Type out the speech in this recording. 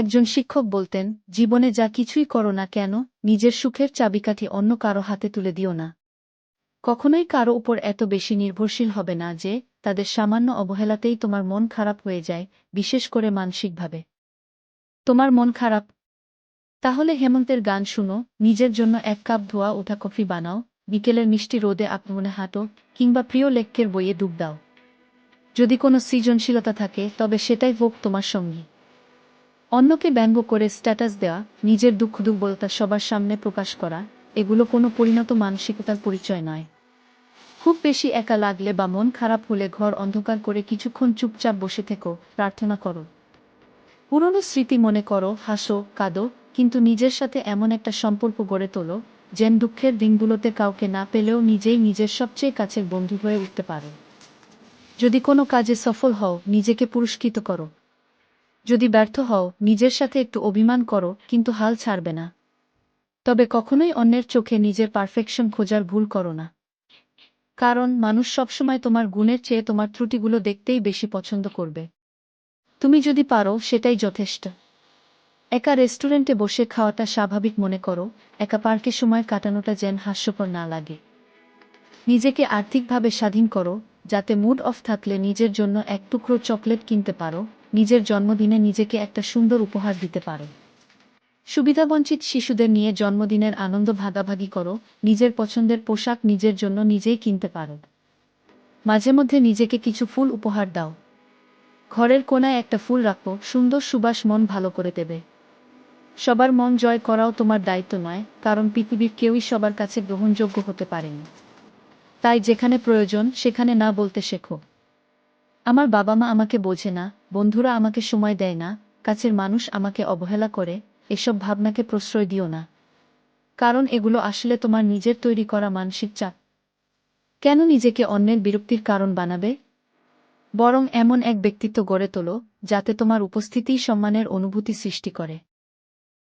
একজন শিক্ষক বলতেন, জীবনে যা কিছুই করো না কেন, নিজের সুখের চাবিকাঠি অন্য কারও হাতে তুলে দিও না। কখনোই কারও উপর এত বেশি নির্ভরশীল হবে না যে, তাদের সামান্য অবহেলাতেই তোমার মন খারাপ হয়ে যায়, বিশেষ করে মানসিকভাবে। তোমার মন খারাপ। তাহলে হেমন্তের গান শুনো, নিজের জন্য এক কাপ ধোয়া, ওঠা কফি বানাও, বিকেলের মিষ্টি রোদে আপমনে হাঁটো, কিংবা প্রিয় লেখ্যের বইয়ে ডুব দাও। যদি কোনো সৃজনশীলতা থাকে, তবে সেটাই হোক তোমার সঙ্গী। অন্যকে ব্যঙ্গ করে স্ট্যাটাস দেওয়া নিজের দুঃখ দুর্বলতা সবার সামনে প্রকাশ করা, এগুলো কোনো পরিণত মানসিকতার পরিচয় নয়। খুব বেশি একা লাগলে বা মন খারাপ হলে ঘর অন্ধকার করে কিছুক্ষণ চুপচাপ বসে থেকো, প্রার্থনা করো। পুরনো স্মৃতি মনে করো, হাসো, কাঁদো, কিন্তু নিজের সাথে এমন একটা সম্পর্ক গড়ে তোলো, যেন দুঃখের দিনগুলোতে কাউকে না পেলেও নিজেই নিজের সবচেয়ে কাছের বন্ধু হয়ে উঠতে পারো। যদি কোনো কাজে সফল হও, নিজেকে পুরস্কৃত করো। যদি ব্যর্থ হও, নিজের সাথে একটু অভিমান করো, কিন্তু হাল ছাড়বে না। তবে কখনোই অন্যের চোখে নিজের পারফেকশন খোঁজার ভুল করো না। কারণ মানুষ সবসময় তোমার গুণের চেয়ে তোমার ত্রুটিগুলো দেখতেই বেশি পছন্দ করবে। তুমি যদি পারো, সেটাই যথেষ্ট। একা রেস্টুরেন্টে বসে খাওয়াটা স্বাভাবিক মনে করো, একা পার্কে সময় কাটানোটা যেন হাস্যকর না লাগে। নিজেকে আর্থিকভাবে স্বাধীন করো, যাতে মুড অফ থাকলে নিজের জন্য এক টুকরো চকলেট কিনতে পারো নিজের জন্মদিনে নিজেকে একটা সুন্দর উপহার দিতে পারো। সুবিধাবঞ্চিত শিশুদের নিয়ে জন্মদিনের আনন্দ ভাগাভাগি করো, নিজের পছন্দের পোশাক নিজের জন্য নিজেই কিনতে পারো। মাঝে মধ্যে নিজেকে কিছু ফুল উপহার দাও। ঘরের কোনায় একটা ফুল রাখো, সুন্দর সুবাস মন ভালো করে দেবে। সবার মন জয় করাও তোমার দায়িত্ব নয়, কারণ পৃথিবীর কেউই সবার কাছে গ্রহণযোগ্য হতে পারেনি। তাই যেখানে প্রয়োজন, সেখানে না বলতে শেখো। আমার বাবা মা আমাকে বোঝে না বন্ধুরা আমাকে সময় দেয় না, কাছের মানুষ আমাকে অবহেলা করে, এসব ভাবনাকে প্রশ্রয় দিও না। কারণ এগুলো আসলে তোমার নিজের তৈরি করা মানসিক চাপ। কেন নিজেকে অন্যের বিরক্তির কারণ বানাবে? বরং এমন এক ব্যক্তিত্ব গড়ে তোলো, যাতে তোমার উপস্থিতিই সম্মানের অনুভূতি সৃষ্টি করে।